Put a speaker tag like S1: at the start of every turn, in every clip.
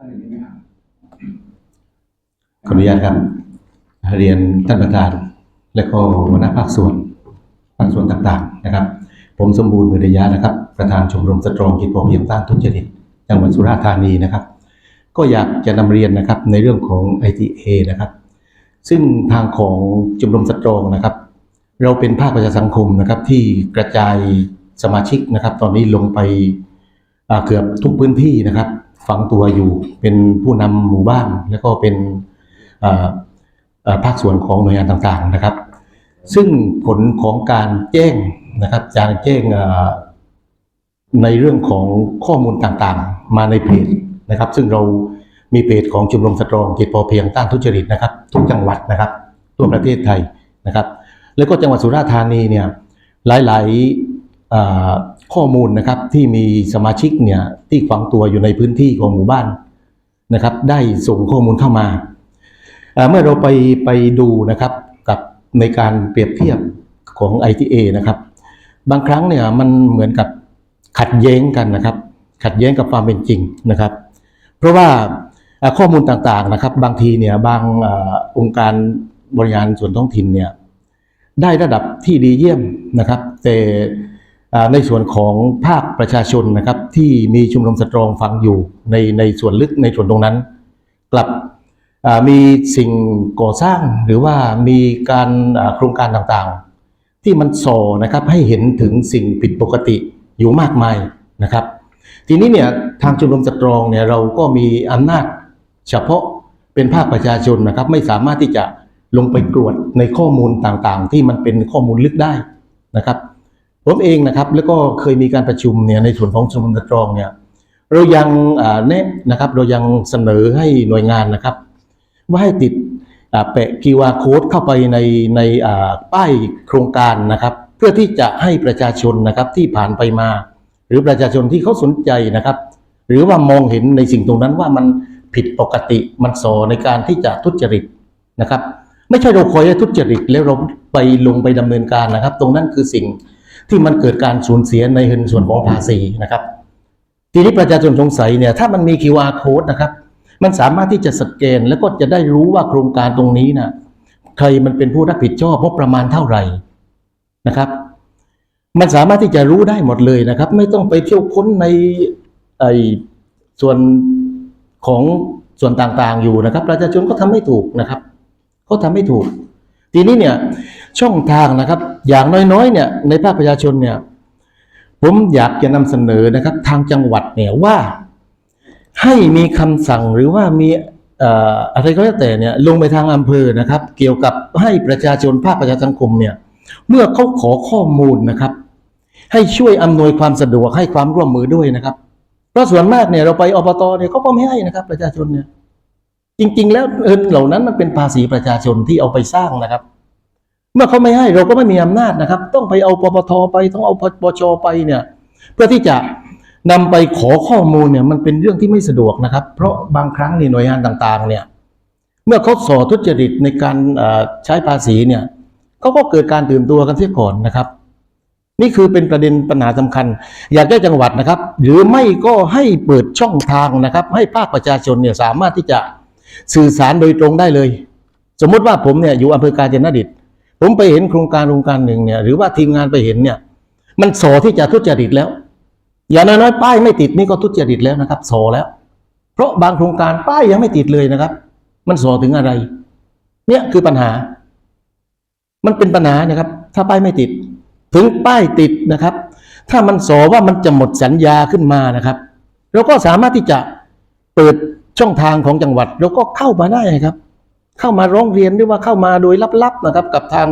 S1: ขออนุญาตครับ เรียนท่านประธาน และก็หัวหน้าภาคส่วนภาคส่วนต่างๆนะครับ ผมสมบูรณ์มือระยะนะครับ ประธานชมรมสตรองกิจพอเพียงต้านทุจริตจังหวัดสุราษฎร์ธานีนะครับ ก็อยากจะนำเรียนนะครับในเรื่องของ ITA นะครับ ซึ่งทางของชมรมสตรองนะครับ เราเป็นภาคประชาสังคมนะครับที่กระจายสมาชิกนะครับ ตอนนี้ลงไปเกือบทุกพื้นที่นะครับ ฝังตัวอยู่ เป็นผู้นำหมู่บ้าน แล้วก็เป็นภาคส่วนของหน่วยงานต่างๆนะครับ ซึ่งผลของการแจ้งนะครับการแจ้งในเรื่องของข้อมูลต่างๆ มาในเพจนะครับ ซึ่งเรามีเพจของชมรมสตรองจิตพอเพียงต้านทุจริตนะครับ ทุกจังหวัดนะครับทั่วประเทศไทยนะครับ แล้วก็จังหวัดสุราษฎร์ธานีเนี่ยหลายๆ ข้อมูลนะครับที่มีสมาชิกเนี่ยที่ฝังตัวอยู่ในพื้นที่ของหมู่บ้านนะครับ ได้ส่งข้อมูลเข้ามา เมื่อเราไปไปดูนะครับกับในการเปรียบเทียบของ ITA นะครับ บางครั้งเนี่ยมันเหมือนกับขัดแย้งกันนะครับ ขัดแย้งกับความเป็นจริงนะครับ เพราะว่าข้อมูลต่างๆนะครับ บางทีเนี่ยบางอองค์การบริหารส่วนท้องถิ่นเนี่ยได้ระดับที่ดีเยี่ยมนะครับ แต่ ในส่วนของภาคประชาชนนะครับที่มีชุมนุมสตรองฟังอยู่ในในส่วนลึกในส่วนตรงนั้น กลับมีสิ่งก่อสร้างหรือว่ามีการโครงการต่างๆ ที่มันส่อนะครับให้เห็นถึงสิ่งผิดปกติอยู่มากมายนะครับ ทีนี้เนี่ยทางชุมนุมสตรองเนี่ยเราก็มีอำนาจเฉพาะเป็นภาคประชาชนนะครับ ไม่สามารถที่จะลงไปตรวจในข้อมูลต่างๆ ที่มันเป็นข้อมูลลึกได้นะครับ ผมเองนะครับ แล้วก็เคยมีการประชุมเนี่ยในส่วนของชุมนุมสตรองเนี่ยเรายังแนะนะครับเรายังเสนอให้หน่วยงานนะครับ ว่าให้ติดอ่าแปะ QR code เข้าไปในในป้ายโครงการนะครับ เพื่อที่จะให้ประชาชนนะครับที่ผ่านไปมา หรือประชาชนที่เขาสนใจนะครับ หรือว่ามองเห็นในสิ่งตรงนั้นว่ามันผิดปกติมันส่อในการที่จะทุจริตนะครับ ไม่ใช่เราคอยให้ทุจริตแล้วเราไปลงไปดำเนินการนะครับ ตรงนั้นคือสิ่ง ที่มันเกิดการสูญเสียในส่วนของภาษีนะครับทีนี้ประชาชนสงสัยเนี่ยถ้ามันมี QR code นะครับมันสามารถที่จะสแกนแล้วก็จะได้รู้ว่าโครงการตรงนี้นะใครมันเป็นผู้รับผิดชอบงบประมาณเท่าไหร่นะครับ มันสามารถที่จะรู้ได้หมดเลยนะครับ ไม่ต้องไปเที่ยวค้นในไอ้ส่วนของส่วนต่างๆอยู่นะครับ ประชาชนก็ทำไม่ถูกนะครับเขาทำไม่ถูก ทีนี้เนี่ย ช่องทางนะครับ อย่างน้อยๆเนี่ยในภาคประชาชนเนี่ยผมอยากจะนำเสนอนะครับ ทางจังหวัดเนี่ยว่า ให้มีคำสั่งหรือว่ามีเอ่ออะไรก็แล้วแต่เนี่ยลงไปทางอำเภอนะครับ เกี่ยวกับให้ประชาชนภาคประชาสังคมเนี่ยเมื่อเขาขอข้อมูลนะครับ ให้ช่วยอำนวยความสะดวกให้ความร่วมมือด้วยนะครับ เพราะส่วนมากเนี่ยเราไปอบตเนี่ยเขาก็ไม่ให้นะครับ ประชาชนเนี่ยจริง ๆ แล้วเงินเหล่านั้นมันเป็นภาษีประชาชนที่เอาไปสร้างนะครับ เมื่อเขาไม่ให้เราก็ไม่มีอำนาจนะครับ ต้องไปเอาปปทไปต้องเอาปชไปเนี่ยเพื่อที่จะนำไปขอข้อมูลเนี่ยมันเป็นเรื่องที่ไม่สะดวกนะครับ เพราะบางครั้งในหน่วยงานต่างๆเนี่ยเมื่อเขาส่อทุจริตในการใช้ภาษีเนี่ยเขาก็เกิดการตื่นตัวกันเสียก่อนนะครับ นี่คือเป็นประเด็นปัญหาสำคัญ อยากได้จังหวัดนะครับ หรือไม่ก็ให้เปิดช่องทางนะครับ ให้ภาคประชาชนเนี่ยสามารถที่จะสื่อสารโดยตรงได้เลย สมมติว่าผมเนี่ยอยู่อำเภอกาญจนดิต ผมไปเห็นโครงการโครงการหนึ่งเนี่ยหรือว่าทีมงานไปเห็นเนี่ย มันสอที่จะทุจริตแล้ว อย่างน้อยๆป้ายไม่ติดนี่ก็ทุจริตแล้วนะครับสอแล้ว เพราะบางโครงการป้ายยังไม่ติดเลยนะครับ มันสอถึงอะไร เนี่ยคือปัญหา มันเป็นปัญหานะครับ ถ้าป้ายไม่ติด ถึงป้ายติดนะครับ ถ้ามันสอว่ามันจะหมดสัญญาขึ้นมานะครับเราก็สามารถที่จะเปิดช่องทางของจังหวัดเราก็เข้ามาได้ครับ เข้ามาร้องเรียนหรือว่าเข้ามาโดยลับๆนะครับกับทาง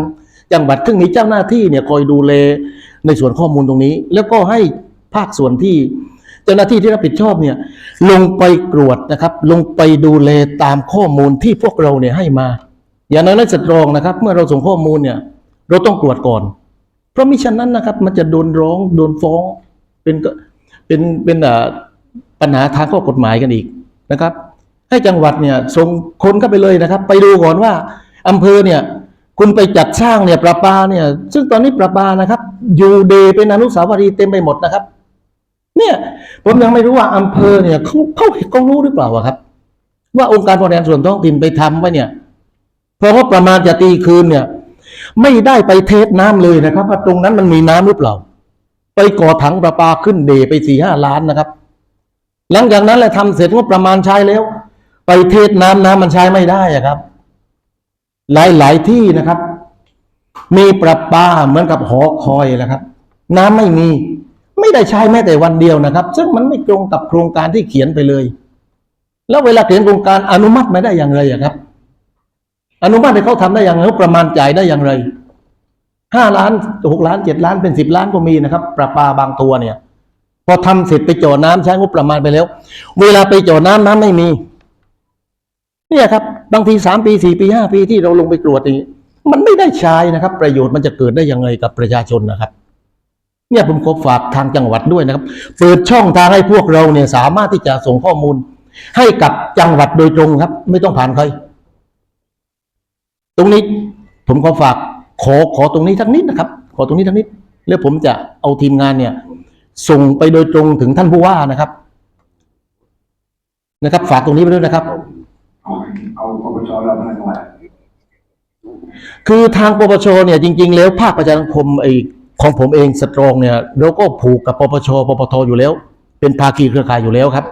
S1: จังหวัดซึ่งมีเจ้าหน้าที่เนี่ยคอยดูแลในส่วนข้อมูลตรงนี้ แล้วก็ให้ภาคส่วนที่เจ้าหน้าที่ที่รับผิดชอบเนี่ยลงไปตรวจนะครับ ลงไปดูแลตามข้อมูลที่พวกเราเนี่ยให้มา อย่างน้อยๆสตรองนะครับ เมื่อเราส่งข้อมูลเนี่ยเราต้องตรวจก่อน เพราะมิฉะนั้นนะครับ มันจะโดนร้องโดนฟ้องเป็นเป็นเป็นปัญหาทางข้อกฎหมายกันอีกนะครับ ให้จังหวัดเนี่ยส่งคนเข้าไปเลยนะครับ ไปดูก่อนว่าอำเภอเนี่ยคุณไปจัดสร้างเนี่ยประปาเนี่ย ซึ่งตอนนี้ประปานะครับ อยู่เดเป็นอนุสาวรีย์เต็มไปหมดนะครับ
S2: เนี่ยผมยังไม่รู้ว่าอำเภอเนี่ยเขาเขาเขารู้หรือเปล่าอะครับ ว่าองค์การบริหารส่วนท้องถิ่นไปทำไว้เนี่ยเพราะว่าประมาณจะตีคืนเนี่ย ไม่ได้ไปเทสน้ำเลยนะครับ ว่าตรงนั้นมันมีน้ำหรือเปล่า ไปก่อถังประปาขึ้นเดไปสี่ห้าล้านนะครับ หลังจากนั้นแหละทำเสร็จงบประมาณใช้แล้ว ไปเทสน้ำน้ำมันใช้ไม่ได้อะครับ หลายหลายที่นะครับ มีประปาเหมือนกับหอคอยนะครับ น้ำไม่มี ไม่ได้ใช้แม้แต่วันเดียวนะครับ ซึ่งมันไม่ตรงกับโครงการที่เขียนไปเลย แล้วเวลาเขียนโครงการอนุมัติไม่ได้อย่างไรอะครับ อนุมัติให้เขาทำได้อย่างไรประมาณจ่ายได้อย่างไรห้าล้านหกล้านเจ็ดล้านเป็นสิบล้านก็มีนะครับ ประปาบางตัวเนี่ย พอทำเสร็จไปเจ่อน้ำใช้งบประมาณไปแล้ว เวลาไปเจ่อน้ำน้ำไม่มี เนี่ยครับบางทีสามปีสี่ปีห้าปีที่เราลงไปตรวจนี่มันไม่ได้ใช้นะครับ ประโยชน์มันจะเกิดได้ยังไงกับประชาชนนะครับ เนี่ยผมขอฝากทางจังหวัดด้วยนะครับ เปิดช่องทางให้พวกเราเนี่ยสามารถที่จะส่งข้อมูล ให้กับจังหวัดโดยตรงครับ ไม่ต้องผ่านใครตรงนี้ผมขอฝากขอขอตรงนี้ทักนิดนะครับ ขอตรงนี้ทักนิด แล้วผมจะเอาทีมงานเนี่ย ส่งไปโดยตรงถึงท่านผู้ว่านะครับ นะครับ ฝากตรงนี้ไปด้วยนะครับ
S3: เอาปปชเราพนักงาน
S2: คือทางปปชเนี่ยจริง ๆ แล้วภาคประชาสังคมไอของผมเองสตรองเนี่ยเราก็ผูกกับปปชปปทอยู่แล้ว เป็นภาคีเครือข่ายอยู่แล้วครับ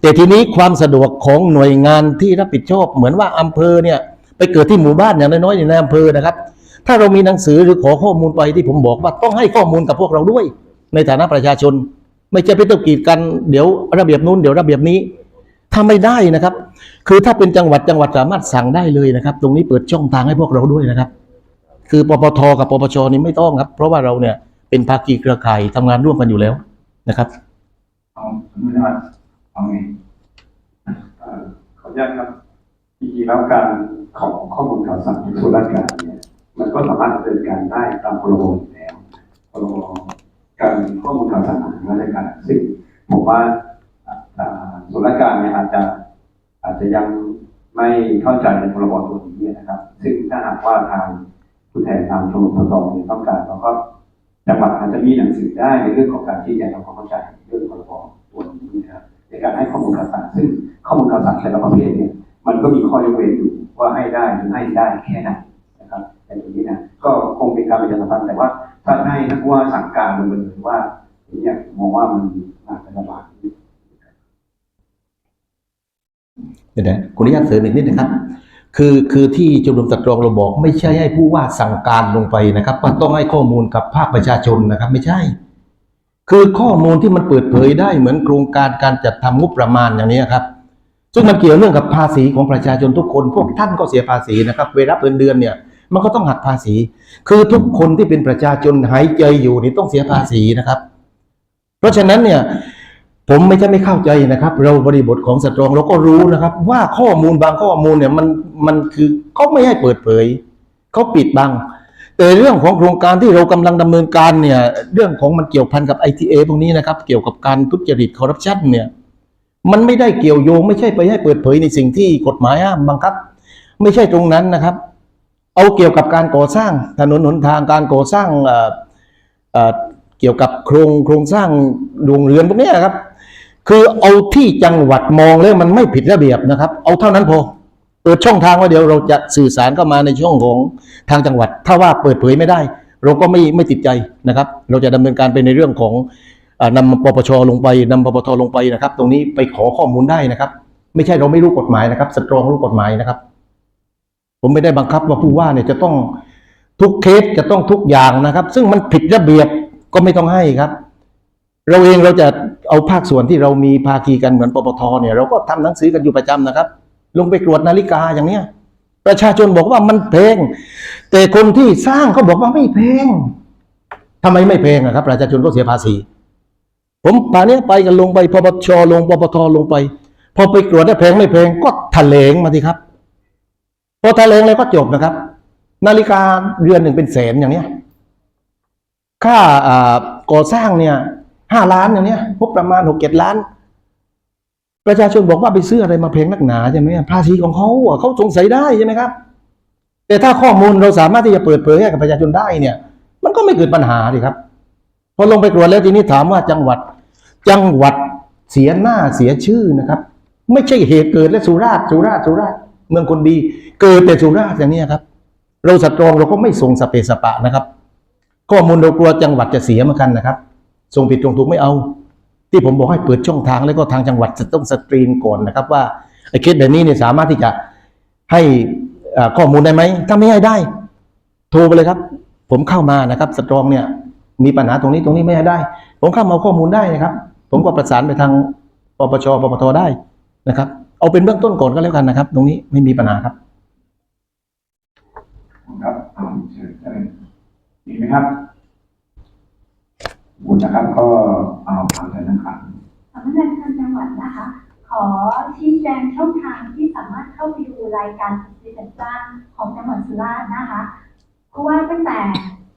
S2: แต่ทีนี้ความสะดวกของหน่วยงานที่รับผิดชอบ เหมือนว่าอำเภอเนี่ยไปเกิดที่หมู่บ้านอย่างน้อยๆอยู่ในอำเภอนะครับ ถ้าเรามีหนังสือหรือขอข้อมูลไปที่ผมบอกว่าต้องให้ข้อมูลกับพวกเราด้วย ในฐานะประชาชน ไม่ใช่ไปต้องกีดกันเดี๋ยวระเบียบนู้นเดี๋ยวระเบียบนี้ ถ้าไม่ได้นะครับ คือถ้าเป็นจังหวัดจังหวัดสามารถสั่งได้เลยนะครับ ตรงนี้เปิดช่องทางให้พวกเราด้วยนะครับ คือปปทกับปปชนี่ไม่ต้องครับ เพราะว่าเราเนี่ยเป็นภาคีเครือข่ายทำงานร่วมกันอยู่แล้วนะครับ
S3: เอาไม่ได้เอาไงเอ่อขออนุญาตครับจริงๆแล้วการขอข้อมูลข่าวสารส่วนราชการเนี่ยมันก็สามารถดำเนินการได้ตามพรบอยู่แล้วพรบการข้อมูลข่าวสารของราชการซึ่งผมว่า ส่วนราชการเนี่ยอาจจะอาจจะยังไม่เข้าใจในพรบตัวนี้นะครับ ซึ่งถ้าหากว่าทางผู้แทนทางชมรมทดลองเนี่ยต้องการเราก็จังหวัดอาจจะมีหนังสือได้ในเรื่องของการที่จะทำความเข้าใจเรื่องพรบตัวนี้นะครับในการให้ข้อมูลข่าวสารซึ่งข้อมูลข่าวสารแต่ละประเภทเนี่ยมันก็มีข้อยกเว้นอยู่ว่าให้ได้หรือให้ได้แค่ไหนนะครับแต่ตรงนี้นะก็คงเป็นการประชาสัมพันธ์แต่ว่าถ้าให้นักว่าสั่งการลงไปเลยว่าเนี่ยมองว่ามันอาจจะลำบาก
S1: เดี๋ยวนะขออนุญาตเสริมอีกนิดนะครับ คือคือที่ชมรมตะกรองเราบอก ไม่ใช่ให้ผู้ว่าสั่งการลงไปนะครับว่าต้องให้ข้อมูลกับภาคประชาชนนะครับ ไม่ใช่ คือข้อมูลที่มันเปิดเผยได้เหมือนโครงการการจัดทำงบประมาณอย่างนี้ครับ ซึ่งมันเกี่ยวเรื่องกับภาษีของประชาชนทุกคน พวกท่านก็เสียภาษีนะครับเวลาเดือนเดือนเนี่ยมันก็ต้องหักภาษี คือทุกคนที่เป็นประชาชนหายใจอยู่นี่ต้องเสียภาษีนะครับ เพราะฉะนั้นเนี่ย ผมไม่ใช่ไม่เข้าใจนะครับ เราบริบทของสตรองเราก็รู้นะครับ ว่าข้อมูลบางข้อมูลเนี่ยมันมันคือเขาไม่ให้เปิดเผยเขาปิดบัง แต่เรื่องของโครงการที่เรากำลังดำเนินการเนี่ยเรื่องของมันเกี่ยวพันกับ ITA พวกนี้นะครับ เกี่ยวกับการทุจริตคอร์รัปชันเนี่ยมันไม่ได้เกี่ยวโยง ไม่ใช่ไปให้เปิดเผยในสิ่งที่กฎหมายห้ามบังคับ ไม่ใช่ตรงนั้นนะครับ เอาเกี่ยวกับการก่อสร้างถนนหนทางการก่อสร้างเกี่ยวกับโครงโครงสร้างโรงเรือนพวกนี้ยครับ คือเอาที่จังหวัดมองแล้วมันไม่ผิดระเบียบนะครับ เอาเท่านั้นพอเปิดช่องทางว่าเดี๋ยวเราจะสื่อสารเข้ามาในช่องของทางจังหวัด ถ้าว่าเปิดเผยไม่ได้ เราก็ไม่ไม่ติดใจนะครับ เราจะดำเนินการไปในเรื่องของอ่อนำปปชลงไปนำปปทลงไปนะครับ ตรงนี้ไปขอข้อมูลได้นะครับ ไม่ใช่เราไม่รู้กฎหมายนะครับ สตรองรู้กฎหมายนะครับ ผมไม่ได้บังคับว่าผู้ว่าเนี่ยจะต้องทุกเคสจะต้องทุกอย่างนะครับ ซึ่งมันผิดระเบียบก็ไม่ต้องให้ครับ เราเองเราจะเอาภาคส่วนที่เรามีภาคีกันเหมือนปปทเนี่ยเราก็ทำหนังสือกันอยู่ประจำนะครับ ลงไปตรวจนาฬิกาอย่างเนี้ยประชาชนบอกว่ามันแพงแต่คนที่สร้างเขาบอกว่าไม่แพงทำไมไม่แพงอะครับ ประชาชนก็เสียภาษี ผมป่านนี้ไปกันลงไปปปชลงปปทลงไป พอไปตรวจได้แพงไม่แพงก็แถลงมาสิครับพอแถลงแล้วก็จบนะครับ นาฬิกาเรือนหนึ่งเป็นแสนอย่างเนี้ยค่าก่อสร้างเนี่ย ห้าล้านอย่างเนี้ยพบประมาณหกเจ็ดล้าน ประชาชนบอกว่าไปซื้ออะไรมาแพงนักหนาใช่ไหมภาษีของเขาเขาสงสัยได้ใช่ไหมครับ แต่ถ้าข้อมูลเราสามารถที่จะเปิดเผยให้กับประชาชนได้เนี่ย มันก็ไม่เกิดปัญหาดิครับพอลงไปตรวจแล้วทีนี้ถามว่าจังหวัด จังหวัดเสียหน้าเสียชื่อนะครับ ไม่ใช่เหตุเกิดและสุราษฎร์สุราษฎร์สุราษฎร์เมืองคนดี เกิดแต่สุราษฎร์อย่างนี้ครับ เราสตรองเราก็ไม่ส่งสเปสปะนะครับ ข้อมูลเรากลัวจังหวัดจะเสียเหมือนกันนะครับ ส่งผิดส่งถูกไม่เอา ที่ผมบอกให้เปิดช่องทางแล้วก็ทางจังหวัดจะต้องสกรีนก่อนนะครับว่าไอ้เคสแบบนี้เนี่ยสามารถที่จะให้ข้อมูลได้ไหมถ้าไม่ให้ได้ โทรไปเลยครับ ผมเข้ามานะครับสตรองเนี่ยมีปัญหาตรงนี้ตรงนี้ไม่ให้ได้ ผมเข้ามาข้อมูลได้นะครับ ผมก็ประสานไปทางปปชปปทได้นะครับ เอาเป็นเบื้องต้นก่อนก็แล้วกันนะครับ ตรงนี้ไม่มีปัญหาครับ
S2: ครับเชิญมีไหมครับ นะครับก็เอาทางธนาคาร
S4: สำนักงานการจังหวัดนะคะ ขอชี้แจงช่องทางที่สามารถเข้าไปดูรายการสิทธิจ้างของจังหวัดสุราษฎร์นะคะเพราะว่าตั้งแต่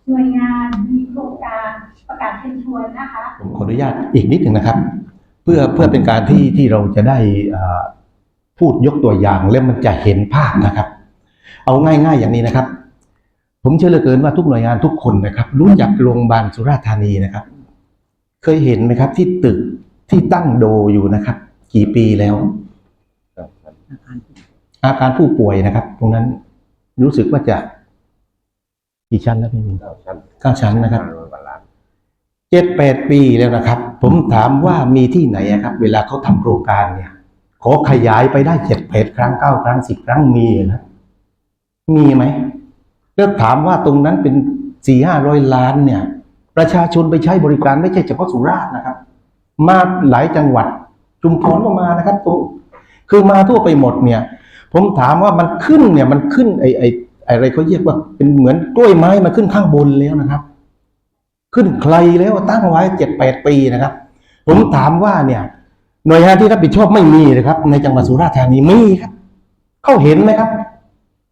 S4: หน่วยงานมีโครงการประกาศเชิญชวนนะคะ
S1: ผมขออนุญาตอีกนิดหนึ่งนะครับ เพื่อเพื่อเป็นการที่ที่เราจะได้อ่าพูดยกตัวอย่างแล้วมันจะเห็นภาพนะครับ เอาง่าย ๆ อย่างนี้นะครับ ผมเชื่อเหลือเกินว่าทุกหน่วยงานทุกคนนะครับ รู้จักโรงพยาบาลสุราษฎร์ธานีนะครับ เคยเห็นไหมครับที่ตึกที่ตั้งโดอยู่นะครับ กี่ปีแล้ว อาคารผู้ป่วยนะครับ ตรงนั้นรู้สึกว่าจะกี่ชั้นแล้วพี่มิน
S5: เก้าชั้น
S1: เก้าชั้นนะครับ
S5: ห้าร้อยกว่าล้าน
S1: เจ็ดแปดปีแล้วนะครับ ผมถามว่ามีที่ไหนอะครับ เวลาเขาทำโครงการเนี่ย ขอขยายไปได้เจ็ดแปดครั้งเก้าครั้งสิบครั้งมีเหรอครับมีไหม แล้วถามว่าตรงนั้นเป็นสี่ห้าร้อยล้านเนี่ย ประชาชนไปใช้บริการไม่ใช่เฉพาะสุราษฎร์นะครับ มาหลายจังหวัดชุมพรก็มานะครับตรงคือมาทั่วไปหมดเนี่ย ผมถามว่ามันขึ้นเนี่ยมันขึ้นไอไอไอ้อะไรเขาเรียกว่าเป็นเหมือนกล้วยไม้มาขึ้นข้างบนแล้วนะครับ ขึ้นใครแล้วตั้งไว้เจ็ดแปดปีนะครับ ผมถามว่าเนี่ยหน่วยงานที่รับผิดชอบไม่มีเลยครับ ในจังหวัดสุราษฎร์ธานีมีครับเขาเห็นไหมครับ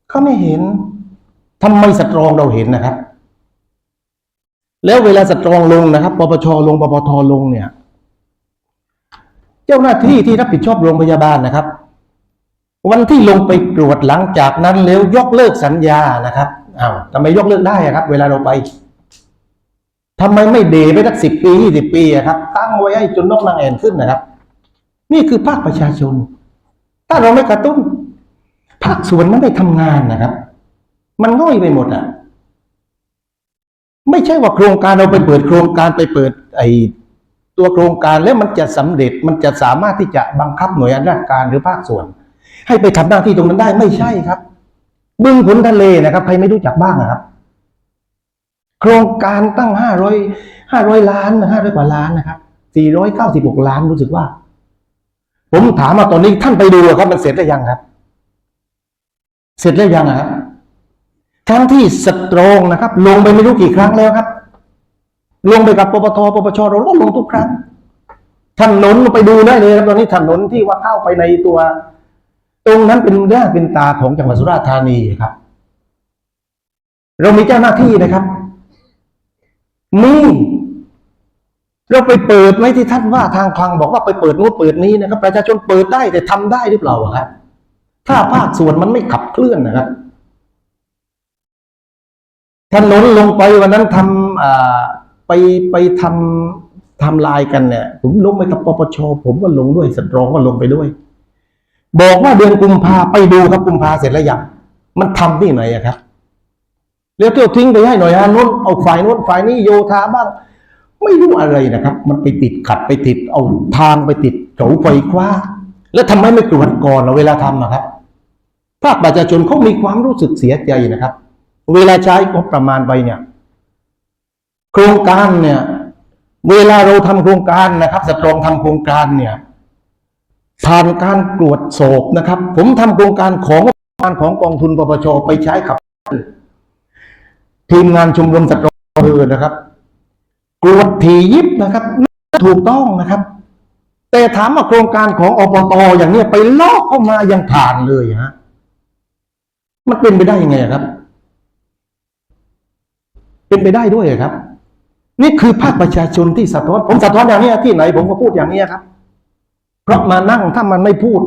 S1: เขาไม่เห็น ทำไมสตรองเราเห็นนะครับ แล้วเวลาสตรองลงนะครับปปชลงปปทลงเนี่ย เจ้าหน้าที่ที่รับผิดชอบโรงพยาบาลนะครับ วันที่ลงไปตรวจหลังจากนั้นแล้วยกเลิกสัญญานะครับอ้าวทำไมยกเลิกได้อะครับ เวลาเราไปทำไมไม่เดไปสักสิบปียี่สิบปีอะครับ ตั้งไว้ให้จนนกนางแอ่นขึ้นนะครับ นี่คือภาคประชาชน ถ้าเราไม่กระตุ้นภาคส่วนมันไม่ทำงานนะครับ มันง่อยไปหมดอะ ไม่ใช่ว่าโครงการเราไปเปิดโครงการไปเปิด ไอตัวโครงการแล้วมันจะสำเร็จมันจะสามารถที่จะบังคับหน่วยงานราชการหรือภาคส่วน ให้ไปทำหน้าที่ตรงนั้นได้ไม่ใช่ครับ บึงขุนทะเลนะครับใครไม่รู้จักบ้างนะครับ โครงการตั้งห้าร้อยห้าร้อยล้านห้าร้อยกว่าล้านนะครับสี่ร้อยเก้าสิบหกล้านรู้สึกว่า ผมถามมาตอนนี้ท่านไปดูครับ มันเสร็จหรือยังครับ เสร็จแล้วยังอะครับ ทั้งที่สตรองนะครับ ลงไปไม่รู้กี่ครั้งแล้วครับ ลงไปกับปปทปปชเราก็ลงทุกครั้งถนนไปดูได้เลยครับตอนนี้ถนนที่ว่าเข้าไปในตัว ตรงนั้นเป็นหน้าเป็นตาของจังหวัดสุราษฎร์ธานีครับ เรามีเจ้าหน้าที่นะครับมีเราไปเปิดไหมที่ท่านว่าทางคลังบอกว่าไปเปิดนู้นเปิดนี้นะครับ ประชาชนเปิดได้แต่ทำได้หรือเปล่าครับ ถ้าภาคส่วนมันไม่ขับเคลื่อนนะครับ ถนนลงไปวันนั้นทำไปไปทำทำลายกันเนี่ย ผมลงไปกับปปชผมก็ลงด้วยสตรองก็ลงไปด้วย บอกว่าเดือนกุมภาไปดูครับกุมภาเสร็จแล้วยังมันทำที่ไหนอะครับแล้วเที่ยวทิ้งไปให้หน่วยงานนู้นเอาฝ่ายนู้นฝ่ายนี้โยธาบ้างไม่รู้อะไรนะครับ มันไปติดขัดไปติดเอาทางไปติดเสาไฟฟ้า แล้วทำไมไม่ตรวจก่อนเราเวลาทำนะครับภาคประชาชนเขามีความรู้สึกเสียใจนะครับ เวลาใช้งบประมาณไปเนี่ย โครงการเนี่ย เวลาเราทำโครงการนะครับสตรองทำโครงการเนี่ย ผ่านการตรวจสอบนะครับ ผมทำโครงการของงบประมาณของกองทุนปปชไปใช้ขับ ทีมงานชมรมสตรองอำเภอนะครับตรวจทียิบนะครับถูกต้องนะครับ แต่ถามว่าโครงการของอปตอย่างเนี้ยไปลอกเข้ามายังผ่านเลยฮะมันเป็นไปได้ยังไงครับ เป็นไปได้ด้วยครับ นี่คือภาคประชาชนที่สะท้อนผมสะท้อนอย่างนี้ที่ไหน ผมก็พูดอย่างนี้ครับ เพราะมานั่งถ้ามันไม่พูด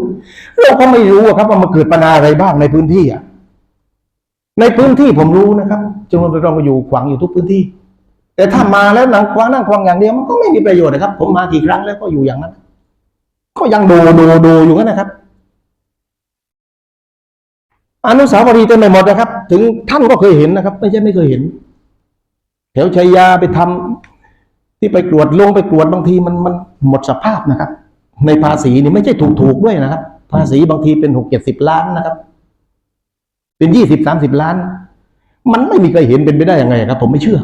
S1: เราก็ไม่รู้ครับว่ามันเกิดปัญหาอะไรบ้างในพื้นที่อะในพื้นที่ผมรู้นะครับจำนวนเราก็อยู่ขวางอยู่ทุกพื้นที่ แต่ถ้ามาแล้วนั่งควางนั่งควางอย่างเดียวมันก็ไม่มีประโยชน์นะครับ ผมมากี่ครั้งแล้วก็อยู่อย่างนั้น ก็ยังดูดูดูอยู่งั้นนะครับอนุสาวรีย์เต็มไปหมดนะครับ ถึงท่านก็เคยเห็นนะครับ ไม่ใช่ไม่เคยเห็น แถวชัยยาไปทำที่ไปกรวดลงไปกรวดบางทีมันมันหมดสภาพนะครับ ในภาษีนี่ไม่ใช่ถูกถูกด้วยนะครับ ภาษีบางทีเป็นหกเจ็ดสิบล้านนะครับ เป็นยี่สิบสามสิบล้าน มันไม่มีใครเห็นเป็นไปได้ยังไงครับ ผมไม่เชื่อ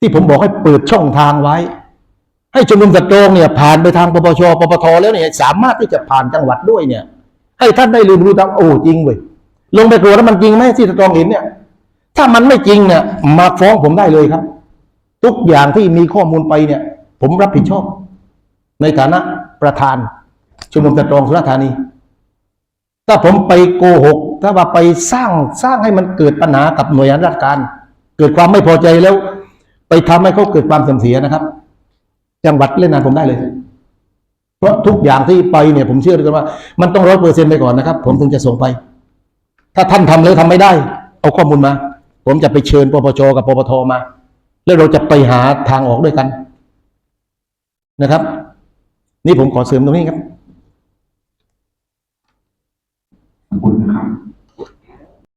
S1: ที่ผมบอกให้เปิดช่องทางไว้ ให้ชมรมสตรองเนี่ย ผ่านไปทางปปชปปทแล้วเนี่ยสามารถที่จะผ่านจังหวัดด้วยเนี่ย ให้ท่านได้เรียนรู้ตามโอ้จริงเว้ยลงไปกลัวแล้วมันจริงไหมที่สตรองเห็นเนี่ย ถ้ามันไม่จริงเนี่ยมาฟ้องผมได้เลยครับ ทุกอย่างที่มีข้อมูลไปเนี่ย ผมรับผิดชอบ ในฐานะประธานชมรมสตรองสุราษฎร์ธานี ถ้าผมไปโกหก ถ้าว่าไปสร้างสร้างให้มันเกิดปัญหากับหน่วยงานราชการ เกิดความไม่พอใจแล้ว ไปทำให้เขาเกิดความเสื่อมเสียนะครับ จังหวัดเล่นงานผมได้เลย เพราะทุกอย่างที่ไปเนี่ย ผมเชื่อเลยว่า มันต้องร้อยเปอร์เซ็นต์ไปก่อนนะครับ ผมถึงจะส่งไป ถ้าท่านทำแล้วทำไม่ได้ เอาข้อมูลมา ผมจะไปเชิญปปชกับปปทมา แล้วเราจะไปหาทางออกด้วยกันนะครับ นี่ผมขอเสริมตรงนี้ครับ
S2: ขอบคุณ